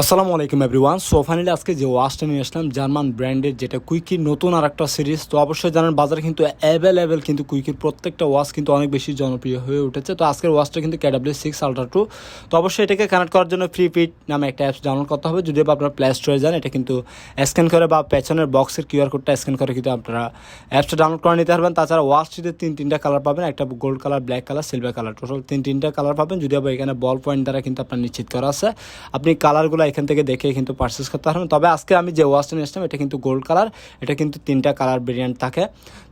আসসালামু আলাইকুম everyone. So finally আজকে যে ওয়াচটা নিয়ে আসলাম, জার্মান ব্র্যান্ডের যেটা কুইকির নতুন আর একটা সিরিজ। তো অবশ্যই জানেন, বাজারে কিন্তু অ্যাভেলেবেল কিন্তু কুইকির প্রত্যেকটা ওয়াচ কিন্তু অনেক বেশি জনপ্রিয় হয়ে উঠেছে। তো আজকের ওয়াচটা কিন্তু ক্যাডাব্লিউ সিক্স আলট্রা টু তো অবশ্যই এটাকে কানেক্ট করার জন্য ফ্রি পিট নামে একটা অ্যাপস ডাউনলোড করতে হবে। যদি আপনার প্লে স্টোরে যান, এটা কিন্তু স্ক্যান করে বা পেছনের বক্সের কিউআর কোডটা স্ক্যান করে কিন্তু আপনারা অ্যাপসটা ডাউনলোড করে নিতে পারবেন। তাছাড়া ওয়াচটিতে তিন তিনটা কালার পাবেন। একটা gold colour black colour silver colour total তিন তিনটা কালার পাবেন। যদি আবার এখানে বল পয়েন্ট দ্বারা কিন্তু আপনার নিশ্চিত করা আছে। আপনি কালারগুলো এখান থেকে দেখে কিন্তু পারচেস করতে পারবেন তবে আজকে আমি যে ওয়াচটা নিয়ে আসলাম এটা কিন্তু গোল্ড কালার এটা কিন্তু তিনটা কালার ভেরিয়েন্ট থাকে।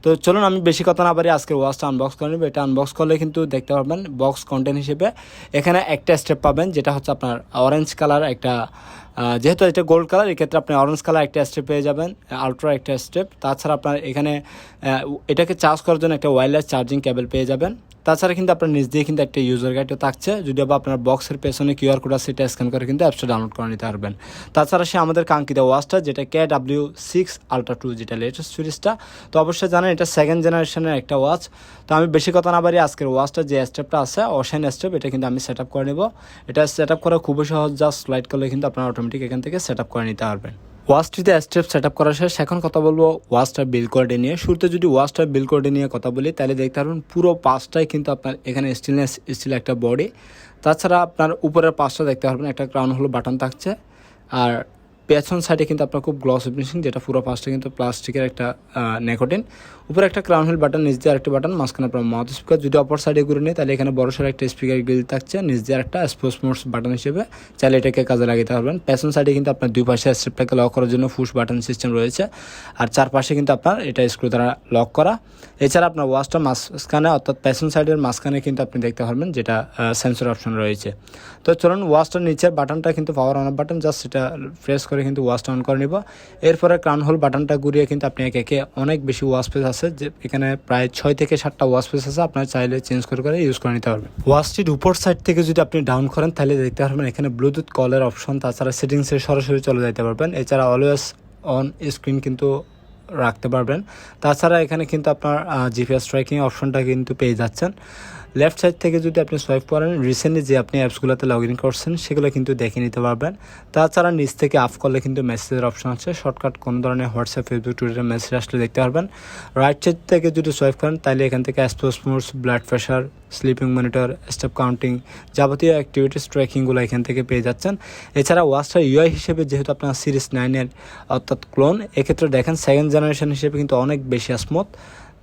তো চলুন আমি বেশি কথা না পারি আজকে ওয়াচটা আনবক্স করে নেব। এটা আনবক্স করলে কিন্তু দেখতে পারবেন বক্স কন্টেন্ট হিসেবে। এখানে একটা স্টেপ পাবেন, যেটা হচ্ছে আপনার অরেঞ্জ কালার একটা যেহেতু এটা গোল্ড কালার এক্ষেত্রে আপনি অরেঞ্জ কালার একটা স্টেপ পেয়ে যাবেন আলট্রা একটা স্টেপ তাছাড়া আপনার এখানে এটাকে চার্জ করার জন্য একটা ওয়্যারলেস চার্জিং কেবল পেয়ে যাবেন। তাছাড়া কিন্তু আপনার নিজ দিয়ে কিন্তু একটা ইউজার গাইডও থাকছে যদি বা আপনার বক্সের পেছনে কিউআর কোড আছে, সেটা স্ক্যান করে কিন্তু অ্যাপসটা ডাউনলোড করে নিতে পারবেন। তাছাড়া সে আমাদের কাঙ্ক্ষিত ওয়াচটা, যেটা K W six ultra two যেটা লেটেস্ট সিরিজটা তো অবশ্যই জানেন এটা সেকেন্ড জেনারেশনের একটা ওয়াচ তো আমি বেশি কথা না বাড়ি আজকের ওয়াচটা যে স্টেপটা আছে অশাইন স্টেপ এটা কিন্তু আমি সেট আপ করে নেব। এটা সেট আপ করা খুবই সহজ জাস্ট স্লাইড করলে কিন্তু আপনার অটোমেটিক এখান থেকে সেট আপ করে নিতে পারবেন। ওয়াচটিতে স্টেপ সেট আপ করা শেষ। এখন কথা বলব ওয়াস্টার বিল কোয়ার্ডে নিয়ে। শুরুতে যদি ওয়াস্টার বিল কোয়ার্ডে নিয়ে কথা বলি, তাহলে দেখতে পারবেন পুরো পাঁচটাই কিন্তু আপনার এখানে স্টিলনেস স্টিল একটা বডি তাছাড়া আপনার উপরের পাঁচটা দেখতে পারবেন, একটা ক্রাউন হলো বাটন থাকছে। আর পেছন সাইডে কিন্তু আপনার খুব গ্লস ফিনিশিং যেটা পুরো পাঁচটা কিন্তু প্লাস্টিকের একটা নেকোটিন উপরে একটা ক্রাউন হিল বাটন নিচ দিয়ে আরেকটা বাটন মাঝখানে আপনার মাউথ স্পিকার যদি অপর সাইডে ঘুরে নেই, তাহলে এখানে বড় সড়ো একটা স্পিকার গ্রিল থাকছে। নিচ দিয়ে একটা স্পোর্টস মোডস বাটন হিসেবে চাইলে এটাকে কাজে লাগাতে পারবেন। পেছন সাইডে কিন্তু আপনার দুই পাশে স্ট্রিপটাকে লক করার জন্য ফুশ বাটন সিস্টেম রয়েছে। আর চারপাশে কিন্তু আপনার এটা স্ক্রু দ্বারা লক করা। এছাড়া আপনার ওয়াচটা মাঝখানে, অর্থাৎ পেছন সাইডের মাঝখানে কিন্তু আপনি দেখতে পারবেন যেটা সেন্সর অপশন রয়েছে। তো চলুন ওয়াশটার নিচের বাটনটা কিন্তু পাওয়ার অন বাটন জাস্ট সেটা প্রেস করে কিন্তু ওয়াশ অন করে নিব। এরপরে ক্রাউন হোল বাটনটা ঘুরিয়ে কিন্তু আপনি একে একে অনেক বেশি ওয়াশ পেস আছে যে এখানে প্রায় ছয় থেকে সাতটা ওয়াশ পেস আছে, আপনার চাইলে চেঞ্জ করে করে ইউজ করে নিতে পারবেন। ওয়াচটির উপর সাইড থেকে যদি আপনি ডাউন করেন, তাহলে দেখতে পারবেন এখানে ব্লুটুথ কলের অপশন তাছাড়া সেটিংসে সরাসরি চলে যেতে পারবেন। এছাড়া অলওয়েজ অন স্ক্রিন কিন্তু রাখতে পারবেন। তাছাড়া এখানে কিন্তু আপনার জিপিএস ট্র্যাকিং অপশনটা কিন্তু পেয়ে যাচ্ছেন। লেফট সাইড থেকে যদি আপনি সোয়াইপ করেন রিসেন্টলি যে আপনি অ্যাপসগুলোতে লগ ইন করছেন, সেগুলো কিন্তু দেখে নিতে পারবেন। তাছাড়া নিচ থেকে আফ করলে কিন্তু মেসেজের অপশন আছে। শর্টকাট কোনো ধরনের হোয়াটসঅ্যাপ ফেসবুক টুইটার মেসেজ আসলে দেখতে পারবেন। রাইট সাইড থেকে যদি সোয়াইপ করেন, তাহলে এখান থেকে অ্যাসপোস modes blood pressure sleeping monitor step counting যাবতীয় অ্যাক্টিভিটিস ট্র্যাকিংগুলো এখান থেকে পেয়ে যাচ্ছেন। এছাড়া ওয়াচটা ইউআই হিসেবে যেহেতু আপনার সিরিজ নাইনের অর্থাৎ ক্লোন এক্ষেত্রে দেখেন সেকেন্ড জেনারেশন হিসেবে কিন্তু অনেক বেশি স্মুথ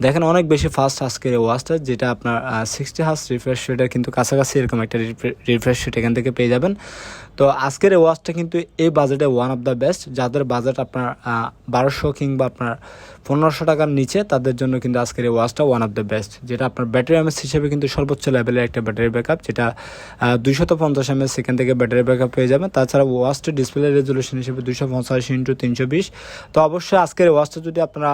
দেখেন অনেক বেশি ফাস্ট আজকের এই ওয়াচটা, যেটা আপনার সিক্সটি হার্স রিফ্রেশ রেটের কিন্তু কাছাকাছি এরকম একটা রিফ্রেশ রেট এখান থেকে পেয়ে যাবেন। তো আজকের এই ওয়াচটা কিন্তু এই বাজেটে ওয়ান অফ দ্য বেস্ট যাদের বাজেট আপনার বারোশো কিংবা আপনার পনেরোশো টাকার নিচে, তাদের জন্য কিন্তু আজকের এই ওয়াচটা ওয়ান অফ দ্য বেস্ট যেটা আপনার ব্যাটারি এমএস হিসেবে কিন্তু সর্বোচ্চ লেভেলের একটা ব্যাটারি ব্যাকআপ যেটা দুইশত পঞ্চাশ এমএস সেখান থেকে ব্যাটারি ব্যাকআপ পেয়ে যাবেন। তাছাড়া ওয়াচটির ডিসপ্লে রেজলিউশন হিসেবে দুশো পঞ্চাশ ইন্টু তিনশো বিশ। তো অবশ্যই আজকের ওয়াচটা যদি আপনারা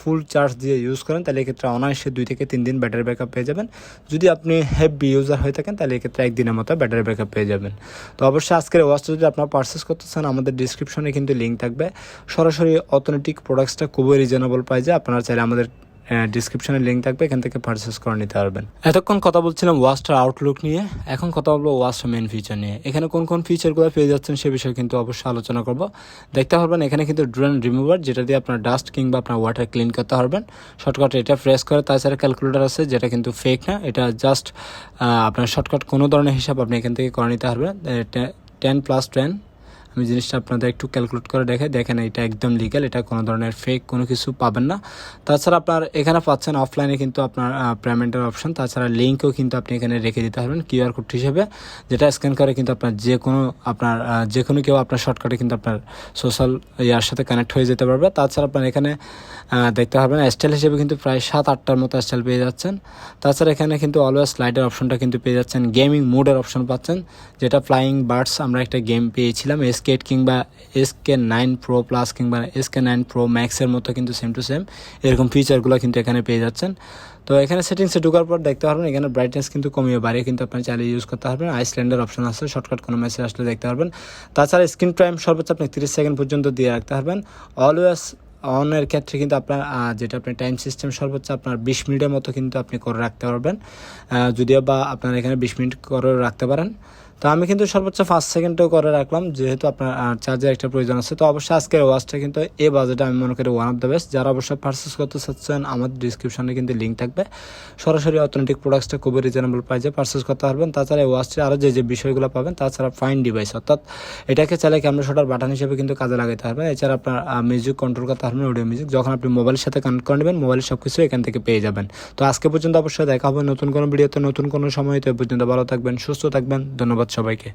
ফুল চার্জ দিয়ে ইউজ করেন তাহলে এক্ষেত্রে অনায়াসে দুই থেকে তিন দিন ব্যাটারি ব্যাকআপ পেয়ে যাবেন। যদি আপনি হেভি ইউজার হয়ে থাকেন, তাহলে এক্ষেত্রে একদিনের মতো ব্যাটারি ব্যাকআপ পেয়ে যাবেন। তো অবশ্যই আজকের ওয়াচটা যদি আপনারা পারচেস করতে চান, আমাদের ডিসক্রিপশনে কিন্তু লিঙ্ক থাকবে। সরাসরি অথেন্টিক প্রোডাক্টসটা খুবই রিজনেবল পাই যে আপনারা চাইলে আমাদের ডিসক্রিপশনে লিঙ্ক থাকবে, এখান থেকে পারচেস করে নিতে পারবেন। এতক্ষণ কথা বলছিলাম ওয়াচটার আউটলুক নিয়ে, এখন কথা বলব ওয়াচটার মেন ফিচার নিয়ে। এখানে কোন কোন ফিচারগুলো পেয়ে যাচ্ছেন সে বিষয়ে কিন্তু অবশ্যই আলোচনা করব। দেখতে পারবেন এখানে কিন্তু ড্রেন রিমুভার যেটা দিয়ে আপনার ডাস্ট কিংবা আপনার ওয়াটার ক্লিন করতে পারবেন। শর্টকাট এটা প্রেস করে, তাছাড়া ক্যালকুলেটার আছে, যেটা কিন্তু ফেক না। এটা জাস্ট আপনার শর্টকাট কোনো ধরনের হিসাব আপনি এখান থেকে করে নিতে পারবেন। টেন প্লাস টেন আমি জিনিসটা আপনাদের একটু ক্যালকুলেট করে দেখে দেখেন, এটা একদম লিগ্যাল এটা কোনো ধরনের ফেক কোনো কিছু পাবেন না। তাছাড়া আপনার এখানে পাচ্ছেন অফলাইনে কিন্তু আপনার পেমেন্টের অপশন তাছাড়া লিঙ্কও কিন্তু আপনি এখানে রেখে দিতে পারবেন কিউআর কোড হিসেবে, যেটা স্ক্যান করে কিন্তু আপনার যে কোনো, আপনার যে কোনো কেউ আপনার শর্টকাটে কিন্তু আপনার সোশ্যাল ইয়ার সাথে কানেক্ট হয়ে যেতে পারবে। তাছাড়া আপনার এখানে দেখতে পারবেন স্টাইল হিসেবে কিন্তু প্রায় সাত, আটটার মতো স্টাইল পেয়ে যাচ্ছেন। তাছাড়া এখানে কিন্তু অলওয়েজ লাইটের অপশনটা কিন্তু পেয়ে যাচ্ছেন। গেমিং মোডের অপশন পাচ্ছেন, যেটা ফ্লাইং বার্ডস আমরা একটা গেম পেয়েছিলাম এসকেট কিংবা এসকে নাইন প্রো প্লাস কিংবা এসকে নাইন প্রো ম্যাক্সের মতো কিন্তু সেম টু সেম এরকম ফিচারগুলো কিন্তু এখানে পেয়ে যাচ্ছেন। তো এখানে সেটিংসে ঢোকার পর দেখতে পারবেন, এখানে ব্রাইটনেস কিন্তু কমিয়ে বাড়িয়ে কিন্তু আপনি চাইলে ইউজ করতে পারবেন। আইসল্যান্ডের অপশন আছে শর্টকাট কোনো মেসেজ আসলে দেখতে পারবেন। তাছাড়া স্ক্রিন টাইম সর্বোচ্চ আপনি তিরিশ সেকেন্ড পর্যন্ত দিয়ে রাখতে পারবেন। অলওয়েজ অনের ক্ষেত্রে কিন্তু আপনার যেটা আপনি টাইম সিস্টেম সর্বোচ্চ আপনার বিশ মিনিটের মতো কিন্তু আপনি করে রাখতে পারবেন। যদিও বা আপনার এখানে বিশ মিনিট করে রাখতে পারেন। তো আমি কিন্তু সর্বোচ্চ পাঁচ সেকেন্ডও করে রাখলাম, যেহেতু আপনার চার্জের একটা প্রয়োজন আছে, তো অবশ্যই আজকের ওয়াচটা কিন্তু এই বাজেটে আমি মনে করি ওয়ান অফ দ্য বেস্ট যারা অবশ্যই পারচেস করতে চাচ্ছেন আমার ডিসক্রিপশনে কিন্তু লিঙ্ক থাকবে। সরাসরি অথেন্টিক প্রোডাক্টসটা খুবই রিজনেবল প্রাইসে পারচেস করতে পারবেন। তাছাড়া এই ওয়াচটি আরও যে যে বিষয়গুলো পাবেন, তাছাড়া ফাইন ডিভাইস অর্থাৎ এটাকে চাইলে ক্যামেরা শটার বাটন হিসেবে কিন্তু কাজে লাগাতে পারবেন। এছাড়া আপনার মিউজিক কন্ট্রোল করতে পারবেন অডিও মিউজিক যখন আপনি মোবাইলের সাথে কানেক্ট করে নেবেন মোবাইলের সব কিছু এখান থেকে পেয়ে যাবেন। তো আজকে পর্যন্ত অবশ্যই দেখা হবে নতুন কোনো ভিডিওতে নতুন কোনো সময়, তো এ পর্যন্ত ভালো থাকবেন, সুস্থ থাকবেন ধন্যবাদ সবাইকে।